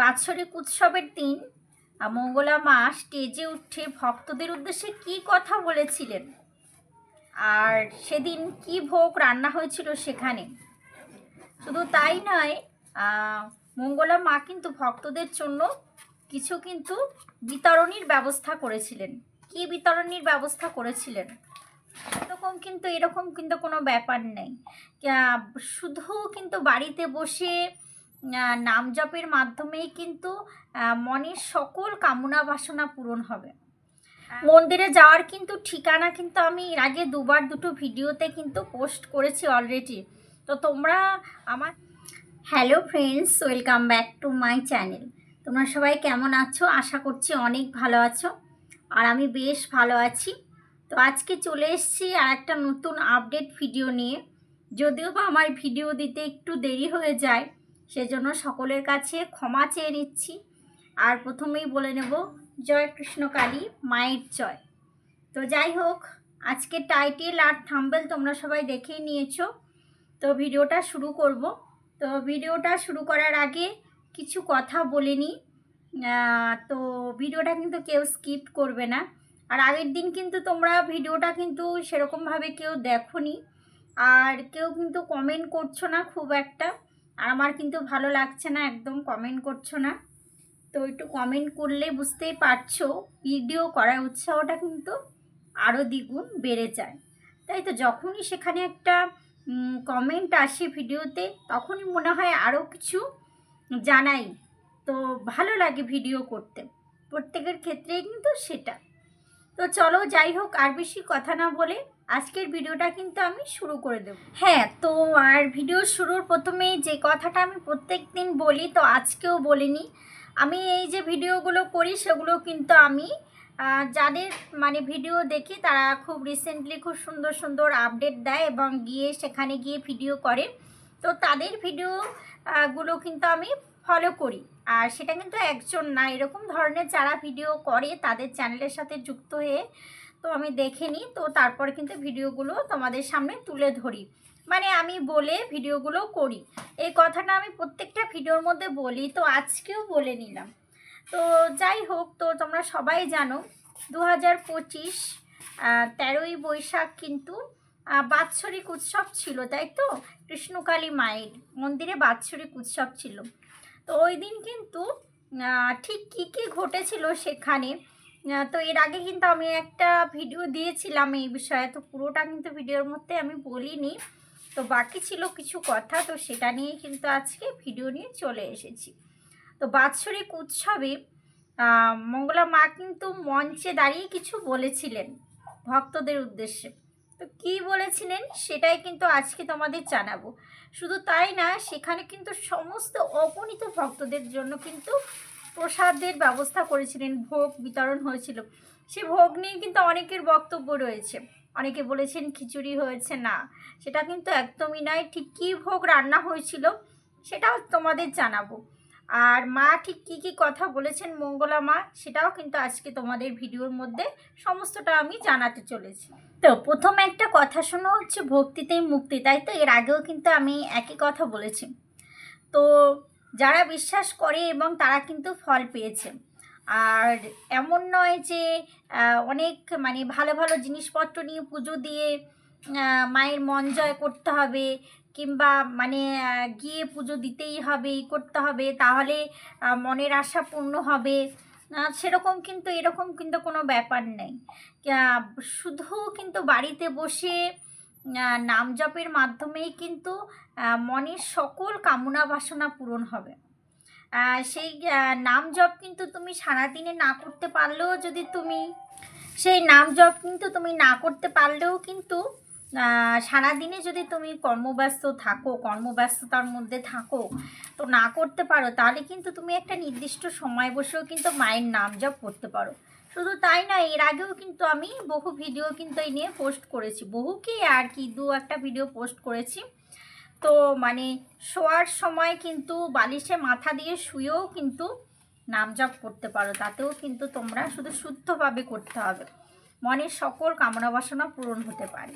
বাৎসরিক উৎসবের দিন মঙ্গলা মা স্টেজে উঠে ভক্তদের উদ্দেশ্যে কি কথা বলেছিলেন? আর সেদিন কি ভোগ রান্না হয়েছিল সেখানে? শুধু তাই নয় মঙ্গলা মা কিন্তু ভক্তদের জন্য কিছু কিন্তু বিতরণীর ব্যবস্থা করেছিলেন। কি বিতরণীর ব্যবস্থা করেছিলেন? এরকম কিন্তু এরকম কিন্তু কোনো ব্যাপার নেই। শুধু কিন্তু বাড়িতে বসে নাম জপের মাধ্যমেই কিন্তু মনের সকল কামনা বাসনা পূরণ হবে। মন্দিরে যাওয়ার কিন্তু ঠিকানা কিন্তু আমি এর আগে দুবার দুটো ভিডিওতে কিন্তু পোস্ট করেছি অলরেডি তো তোমরা আমার hello friends welcome back to my channel তোমরা সবাই কেমন আছো? আশা করছি অনেক ভালো আছো। আর আমি বেশ ভালো আছি। তো আজকে চলে এসেছি আর একটা নতুন আপডেট ভিডিও নিয়ে। যদিও বা আমার ভিডিও দিতে একটু দেরি হয়ে যায় সেজন্য সকলের কাছে ক্ষমা চেয়ে নিচ্ছি। আর প্রথমেই বলে নেব, জয় কৃষ্ণ কালী, মায়ের জয়। তো যাই হোক আজকে টাইটেল আর থাম্বেল তোমরা সবাই দেখেই নিয়েছো। তো ভিডিওটা শুরু করব। তো ভিডিওটা শুরু করার আগে কিছু কথা বলে নিই। তো ভিডিওটা কিন্তু কেউ স্কিপ করবে না। আর আগের দিন কিন্তু তোমরা ভিডিওটা কিন্তু সেরকমভাবে কেউ দেখোনি। আর কেউ কিন্তু কমেন্ট করছ না খুব একটা। আর আমার কিন্তু ভালো লাগছে না, একদম কমেন্ট করছ না। তো একটু কমেন্ট করলে বুঝতেই পারছ ভিডিও করার উৎসাহটা কিন্তু আরও দ্বিগুণ বেড়ে যায়। তাই তো যখনই সেখানে একটা কমেন্ট আসে ভিডিওতে তখনই মনে হয় আরও কিছু জানাই। তো ভালো লাগে ভিডিও করতে, প্রত্যেকের ক্ষেত্রেই কিন্তু সেটা। তো চলো যাই হোক, আর বেশি কথা না বলে আজকের ভিডিওটা কিন্তু আমি শুরু করে দেব। হ্যাঁ তো আর ভিডিও শুরুর প্রথমেই যে কথাটা আমি প্রত্যেক দিন বলি, তো আজকেও বলিনি। আমি এই যে ভিডিওগুলো করি, সেগুলো কিন্তু আমি যাদের মানে ভিডিও দেখি, তারা খুব রিসেন্টলি খুব সুন্দর সুন্দর আপডেট দেয় এবং গিয়ে সেখানে গিয়ে ভিডিও করে। তো তাদের ভিডিও গুলো কিন্তু আমি ফলো করি। আর সেটা কিন্তু একজন না, এরকম ধরনের যারা ভিডিও করে, তাদের চ্যানেলের সাথে যুক্ত হয়ে তো আমি দেখে নিই, তো তারপর কিন্তু ভিডিওগুলো তোমাদের সামনে তুলে ধরি। মানে আমি বলে ভিডিওগুলো করি। এই কথাটা আমি প্রত্যেকটা ভিডিওর মধ্যে বলি, তো আজকেও বলে নিলাম। তো যাই হোক, তো তোমরা সবাই জানো দু হাজার পঁচিশ তেরোই বৈশাখ কিন্তু বাৎসরিক উৎসব ছিল, তাই তো? কৃষ্ণকালী মায়ের মন্দিরে বাৎসরিক উৎসব ছিল। তো ওই দিন কিন্তু ঠিক কী কী ঘটেছিল সেখানে তো এর আগে কিন্তু আমি একটা ভিডিও দিয়েছিলাম এই বিষয়ে। তো পুরোটা কিন্তু ভিডিওর মধ্যে আমি বলিনি। তো বাকি ছিল কিছু কথা, তো সেটা নিয়ে কিন্তু আজকে ভিডিও নিয়ে চলে এসেছি। তো বাৎসরিক উৎসবে মঙ্গলা মা কিন্তু মঞ্চে দাঁড়িয়ে কিছু বলেছিলেন ভক্তদের উদ্দেশ্যে। তো কী বলেছিলেন সেটাই কিন্তু আজকে তোমাদের জানাব। শুধু তাই না, সেখানে কিন্তু সমস্ত অগণিত ভক্তদের জন্য কিন্তু প্রসাদের ব্যবস্থা করেছিলেন, ভোগ বিতরণ হয়েছিল। সে ভোগ নিয়ে কিন্তু অনেকের বক্তব্য রয়েছে। অনেকে বলেছেন, খিচুড়ি হয়েছে, না। সেটা কিন্তু একদমই নয়। ঠিক কী ভোগ রান্না হয়েছিল, সেটাও তোমাদের জানাব। আর মা ঠিক কী কী কথা বলেছেন, মঙ্গলা মা, সেটাও কিন্তু আজকে তোমাদের ভিডিওর মধ্যে সমস্তটা আমি জানাতে চলেছি। তো প্রথম একটা কথা শোনো হচ্ছে ভক্তিতেই মুক্তি, তাই তো? এর আগেও কিন্তু আমি একই কথা বলেছি। তো যারা বিশ্বাস করে এবং তারা কিন্তু ফল পেয়েছে। আর এমন নয় যে অনেক মানে ভালো ভালো জিনিসপত্র নিয়ে পুজো দিয়ে মায়ের মন জয় করতে হবে কিংবা মানে গিয়ে পুজো দিতেই হবে করতে হবে, তাহলে মনের আশা পূর্ণ হবে। সেরকম কিন্তু, এরকম কিন্তু কোনো ব্যাপার নেই। শুধু কিন্তু বাড়িতে বসে নাম জপের মাধ্যমেই কিন্তু মনের সকল কামনা বাসনা পূরণ হবে। সেই নাম জপ কিন্তু তুমি সারাদিনে না করতে পারলেও যদি তুমি, সেই নাম জপ কিন্তু তুমি না করতে পারলেও কিন্তু সারাদিনে যদি তুমি কর্মব্যস্ত থাকো, কর্মব্যস্ততার মধ্যে থাকো, তো না করতে পারো, তাহলে কিন্তু তুমি একটা নির্দিষ্ট সময় বসেও কিন্তু মায়ের নাম জপ করতে পারো। শুধু তাই না, এর আগেও কিন্তু আমি বহু ভিডিও কিন্তু এই নিয়ে পোস্ট করেছি। বহু কি আর কি দু একটা ভিডিও পোস্ট করেছি। তো মানে শোয়ার সময় কিন্তু বালিশে মাথা দিয়ে শুয়েও কিন্তু নাম জপ করতে পারো। তাতেও কিন্তু তোমরা শুধু শুদ্ধভাবে করতে হবে। মনের সকল কামনা বাসনা পূরণ হতে পারে।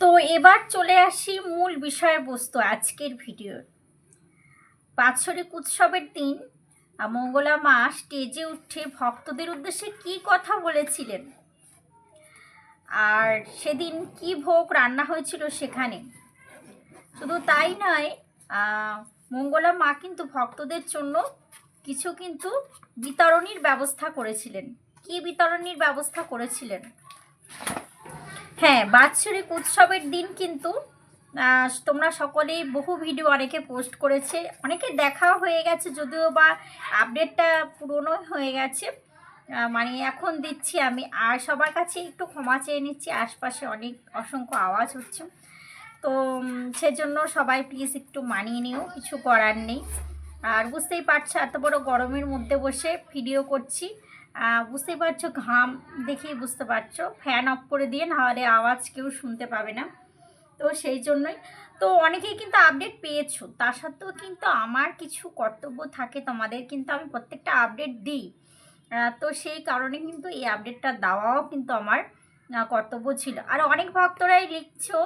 তো এবার চলে আসি মূল বিষয়বস্তু আজকের ভিডিওর বাৎসরিক উৎসবের দিন মঙ্গলা মা স্টেজে উঠে ভক্তদের উদ্দেশ্যে কি কথা বলেছিলেন? আর সেদিন কি ভোগ রান্না হয়েছিল সেখানে? শুধু তাই নয় মঙ্গলা মা কিন্তু ভক্তদের জন্য কিছু কিন্তু বিতরণীর ব্যবস্থা করেছিলেন। কি বিতরণীর ব্যবস্থা করেছিলেন? হ্যাঁ বাৎসরিক উৎসবের দিন কিন্তু তোমরা সকলেই বহু ভিডিও অনেকে পোস্ট করেছে। অনেকে দেখাও হয়ে গেছে, যদিও বা আপডেটটা পুরনো হয়ে গেছে। মানে এখন দিচ্ছি আমি। আর সবার কাছে একটু ক্ষমা চেয়ে নিচ্ছি, আশপাশে অনেক অসংখ্য আওয়াজ হচ্ছে। তো সেজন্য সবাই প্লিজ একটু মানিয়ে নিও, কিছু করার নেই। আর বুঝতেই পারছ, এত বড় গরমের মধ্যে বসে ভিডিও করছি। বুঝতেই পারছ, ঘাম দেখেই বুঝতে পারছ। ফ্যান অফ করে দিয়ে, নাহলে আওয়াজ কেউ শুনতে পাবে না। তো সেই জন্যই। তো অনেকেই কিন্তু আপডেট পেয়েছ তা সত্ত্বেও কিন্তু আমার কিছু কর্তব্য থাকে, তোমাদের কিন্তু আমি প্রত্যেকটা আপডেট দিই। তো সেই কারণে কিন্তু এই আপডেটটা দেওয়াও কিন্তু আমার কর্তব্য ছিল। আর অনেক ভক্তরাই লিখছো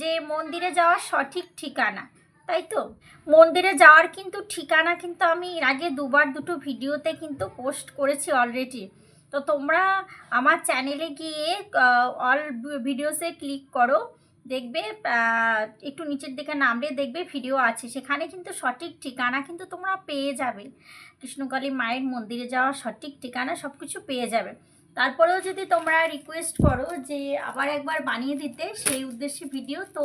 যে মন্দিরে যাওয়ার সঠিক ঠিকানা, তাই তো? মন্দিরে যাওয়ার কিন্তু ঠিকানা কিন্তু আমি এর আগে দুবার দুটো ভিডিওতে কিন্তু পোস্ট করেছি অলরেডি তো তোমরা আমার চ্যানেলে গিয়ে অল ভিডিওসে ক্লিক করো। দেখবে একটু নিচের দিকে নামলে দেখবে ভিডিও আছে। সেখানে কিন্তু সঠিক ঠিকানা কিন্তু তোমরা পেয়ে যাবে। কৃষ্ণকালী মায়ের মন্দিরে যাওয়ার সঠিক ঠিকানা সব কিছু পেয়ে যাবে। তারপরেও যদি তোমরা রিকোয়েস্ট করো যে আবার একবার বানিয়ে দিতে সেই উদ্দেশ্যে ভিডিও তো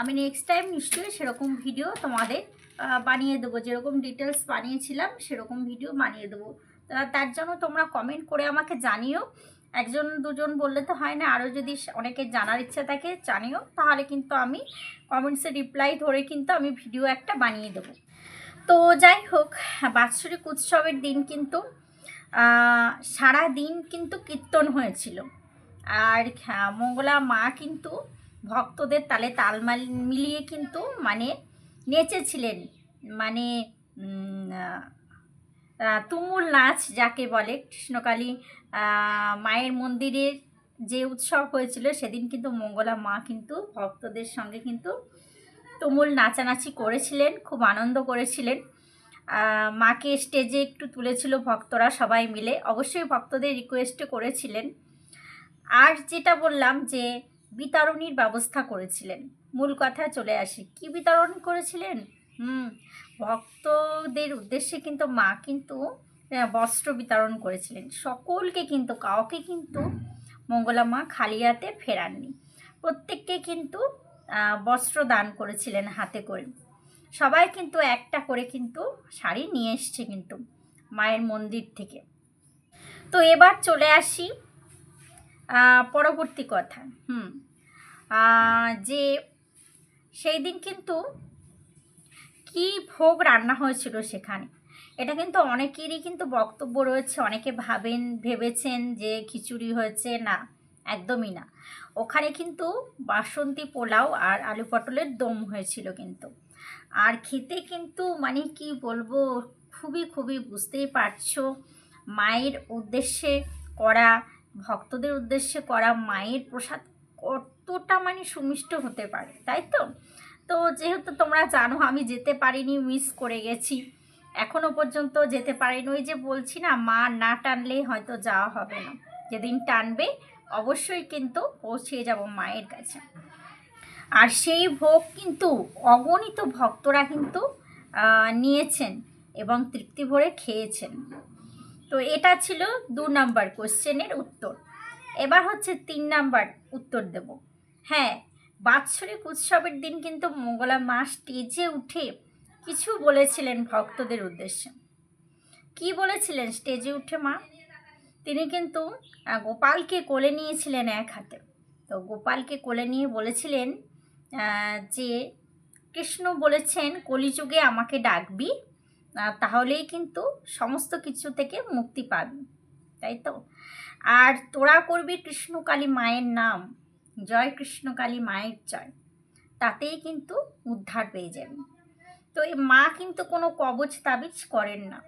আমি নেক্সট টাইম নিশ্চয়ই সেরকম ভিডিও তোমাদের বানিয়ে দেবো। যেরকম ডিটেলস বানিয়েছিলাম, সেরকম ভিডিও বানিয়ে দেবো। তার জন্য তোমরা কমেন্ট করে আমাকে জানিও। একজন দুজন বললে তো হয় না, আরও যদি অনেকে জানার ইচ্ছা থাকে জানিও, তাহলে কিন্তু আমি কমেন্টসে রিপ্লাই ধরে কিন্তু আমি ভিডিও একটা বানিয়ে দেবো। তো যাই হোক, বাৎসরিক উৎসবের দিন কিন্তু সারা দিন কিন্তু কীর্তন হয়েছিল। আর মঙ্গলা মা কিন্তু ভক্তদের তালে তাল মাল- মিলিয়ে কিন্তু মানে নেচেছিলেন। মানে তুমুল নাচ যাকে বলে কৃষ্ণকালী মায়ের মন্দিরের যে উৎসব হয়েছিল সেদিন কিন্তু মঙ্গলা মা কিন্তু ভক্তদের সঙ্গে কিন্তু তুমুল নাচানাচি করেছিলেন, খুব আনন্দ করেছিলেন। মাকে স্টেজে একটু তুলেছিল ভক্তরা সবাই মিলে, অবশ্যই ভক্তদের রিকোয়েস্টে করেছিলেন। আর যেটা বললাম যে বিতরণীর ব্যবস্থা করেছিলেন। মূল কথা চলে আসি। কি বিতরণ করেছিলেন? হুম ভক্তদের উদ্দেশ্যে কিন্তু মা কিন্তু বস্ত্র বিতরণ করেছিলেন। সকলকে কিন্তু, কাউকে কিন্তু মঙ্গলা মা খালি হাতে ফেরাননি। প্রত্যেককে কিন্তু বস্ত্র দান করেছিলেন হাতে করে। সবাই কিন্তু একটা করে কিন্তু শাড়ি নিয়ে এসছে কিন্তু মায়ের মন্দির থেকে। তো এবার চলে আসি পরবর্তী কথা। হুম যে সেই দিন কিন্তু কি ভোগ রান্না হয়েছিল সেখানে? এটা কিন্তু অনেকেরই কিন্তু বক্তব্য রয়েছে, অনেকে ভাবেন, ভেবেছেন যে খিচুড়ি হয়েছে। না, একদমই না। ওখানে কিন্তু বাসন্তী পোলাও আর আলু পটলের দম হয়েছিল কিন্তু। আর খেতে কিন্তু মানে কি বলব, খুবই খুবই বুঝতেই পারছ, মায়ের উদ্দেশ্যে করা, ভক্তদের উদ্দেশ্যে করা মায়ের প্রসাদ কতটা মানে সুমিষ্ট হতে পারে, তাই তো? তো যেহেতু তোমরা জানো, আমি যেতে পারিনি মিস করে গেছি। এখনও পর্যন্ত যেতে পারিনি। ওই যে বলছি না, মা না টানলেই হয়তো যাওয়া হবে না। যেদিন টানবে, অবশ্যই কিন্তু পৌঁছে যাব মায়ের কাছে। আর সেই ভোগ কিন্তু অগণিত ভক্তরা কিন্তু নিয়েছেন এবং তৃপ্তি ভরে খেয়েছেন। তো এটা ছিল দু নাম্বার কোশ্চেনের উত্তর। এবার হচ্ছে তিন নাম্বার উত্তর দেব। হ্যাঁ বাৎসরিক উৎসবের দিন কিন্তু মঙ্গলা মা স্টেজে উঠে কিছু বলেছিলেন ভক্তদের উদ্দেশ্যে। কি বলেছিলেন স্টেজে উঠে মা? তিনি কিন্তু গোপালকে কোলে নিয়েছিলেন এক হাতে। তো গোপালকে কোলে নিয়ে বলেছিলেন যে, কৃষ্ণ বলেছেন, কলিযুগে আমাকে ডাকবি তাহলেই কিন্তু সমস্ত কিছু থেকে মুক্তি পাবি। তাই তো? আর তোরা করবি কৃষ্ণকালী মায়ের নাম জয় কৃষ্ণকালী মায়ের জয়। তাতেই কিন্তু উদ্ধার পেয়ে যাবি। তো এই মা কিন্তু কোনো কবচ তাবিজ করেন না।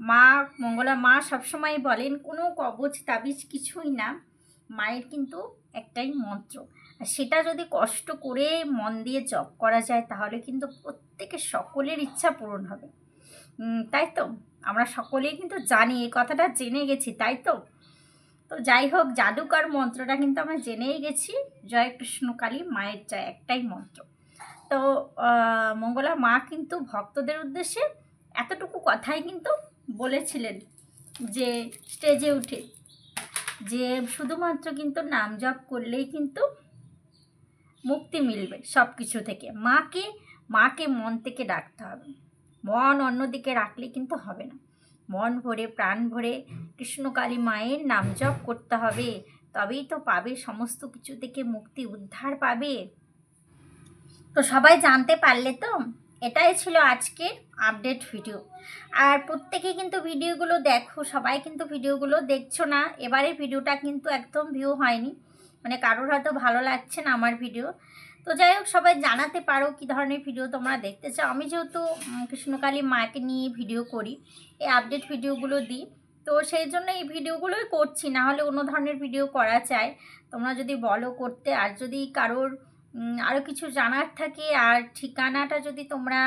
মা, মঙ্গলা মা সবসময় বলেন, কোনো কবচ তাবিজ কিছুই না। মায়ের কিন্তু একটাই মন্ত্র। আর সেটা যদি কষ্ট করে মন দিয়ে জপ করা যায়, তাহলে কিন্তু প্রত্যেক প্রত্যেকের সকলের ইচ্ছা পূরণ হবে। তাই তো? আমরা সকলেই কিন্তু জানি, এই কথাটা জেনে গেছি, তাই তো? তো যাই হোক, জাদুকর মন্ত্রটা কিন্তু আমরা জেনেই গেছি। জয় কৃষ্ণকালী মায়ের জয় একটাই মন্ত্র। তো মঙ্গলা মা কিন্তু ভক্তদের উদ্দেশ্যে এতটুকু কথাই কিন্তু বলেছিলেন যে, স্টেজে উঠে যে শুধুমাত্র কিন্তু নাম জপ করলেই কিন্তু মুক্তি মিলবে সব কিছু থেকে। মাকে মাকে মন থেকে ডাকতে হবে। মন অন্যদিকে রাখলে কিন্তু হবে না। মন ভরে, প্রাণ ভরে কৃষ্ণকালী মায়ের নাম জপ করতে হবে। তবেই তো পাবে সমস্ত কিছু থেকে মুক্তি উদ্ধার পাবে। তো সবাই জানতে পারলে তো? এটাই ছিল আজকের আপডেট ভিডিও আর প্রত্যেকে কিন্তু ভিডিওগুলো দেখো, সবাই কিন্তু ভিডিওগুলো দেখছ না। এবারে ভিডিওটা কিন্তু একদম ভিউ হয়নি। মানে কারোর হয়তো ভালো লাগছে না আমার ভিডিও তো যাই হোক, সবাই জানাতে পারো কী ধরনের ভিডিও তোমরা দেখতে চাও। আমি যেহেতু কৃষ্ণকালী মাকে নিয়ে ভিডিও করি, এই আপডেট ভিডিওগুলো দিই। তো সেই জন্য এই ভিডিওগুলোই করছি, না হলে অন্য ধরনের ভিডিও করা চাই তোমরা যদি বলো করতে, আর যদি কারোর আরও কিছু জানার থাকে, আর ঠিকানাটা যদি তোমরা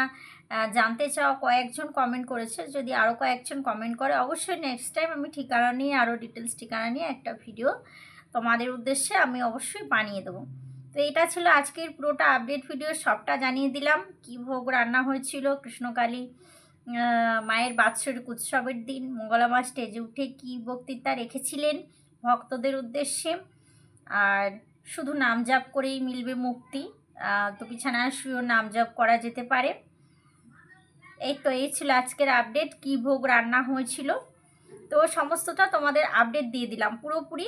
জানতে চাও, কয়েকজন কমেন্ট করেছে, যদি আরও কয়েকজন কমেন্ট করে, অবশ্যই নেক্সট টাইম আমি ঠিকানা নিয়ে আরও ডিটেলস ঠিকানা নিয়ে একটা ভিডিও তোমাদের উদ্দেশ্যে আমি অবশ্যই বানিয়ে দেবো। তো এটা ছিল আজকের পুরোটা আপডেট ভিডিও সবটা জানিয়ে দিলাম। কি ভোগ রান্না হয়েছিল, কৃষ্ণকালী মায়ের বাৎসরিক উৎসবের দিন মঙ্গলামা স্টেজে উঠে কী বক্তৃতা রেখেছিলেন ভক্তদের উদ্দেশ্যে। আর শুধু নাম জাপ করেই মিলবে মুক্তি তো বিছানায় শুয়েও নাম জাপ করা যেতে পারে। এই তো, এই ছিল আজকের আপডেট কী ভোগ রান্না হয়েছিল। তো সমস্তটা তোমাদের আপডেট দিয়ে দিলাম। পুরোপুরি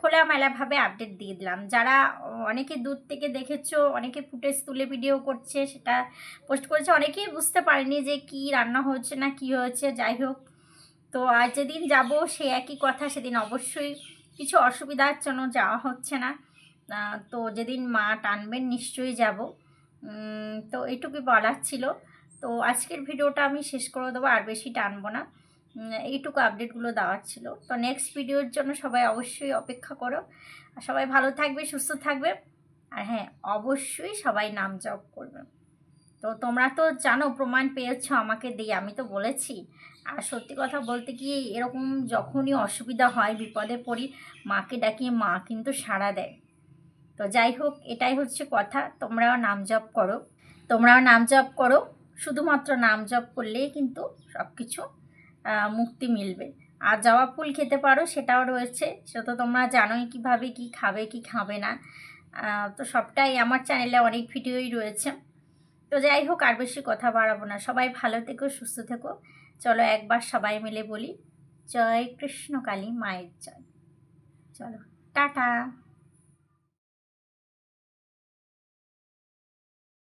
খোলামেলাভাবে আপডেট দিয়ে দিলাম। যারা অনেকে দূর থেকে দেখেছ, অনেকে ফুটেজ তুলে ভিডিও করছে, সেটা পোস্ট করেছে, অনেকেই বুঝতে পারেনি যে কি রান্না হচ্ছে না কি হয়েছে, যাই হোক। তো আর যেদিন যাব, সে একই কথা, সেদিন অবশ্যই কিছু অসুবিধার জন্য যাওয়া হচ্ছে না। তো যেদিন মা টানবেন, নিশ্চয়ই যাব। তো এটুকুই বলার ছিল। তো আজকের ভিডিওটা আমি শেষ করে দেবো, আর বেশি টানবো না। এইটুকু আপডেটগুলো দেওয়ার ছিল। তো নেক্সট ভিডিওর জন্য সবাই অবশ্যই অপেক্ষা করো। আর সবাই ভালো থাকবে, সুস্থ থাকবে। আর হ্যাঁ অবশ্যই সবাই নাম জপ করবে। তো তোমরা তো জানো, প্রমাণ পেয়েছ, আমাকে দিয়ে। আমি তো বলেছি। আর সত্যি কথা বলতে কি, এরকম যখনই অসুবিধা হয়, বিপদে পড়ি, মাকে ডাকি, মা কিন্তু সাড়া দেয়। তো যাই হোক, এটাই হচ্ছে কথা। তোমরাও নাম জপ করো। তোমরাও নাম জপ করো। শুধুমাত্র নাম জপ করলেই কিন্তু সব কিছু মুক্তি মিলবে। আর জবা ফুল খেতে পারো, সেটাও রয়েছে। সে তো তোমরা জানোই কীভাবে কি খাবে কি খাবে না। তো সবটাই আমার চ্যানেলে অনেক ভিডিওই রয়েছে। তো যাই হোক, আর বেশি কথা বাড়াবো না। সবাই ভালো থেকো, সুস্থ থেকো। চলো একবার সবাই মিলে বলি, জয় কৃষ্ণ কালী মায়ের জয়। চলো, টাটা।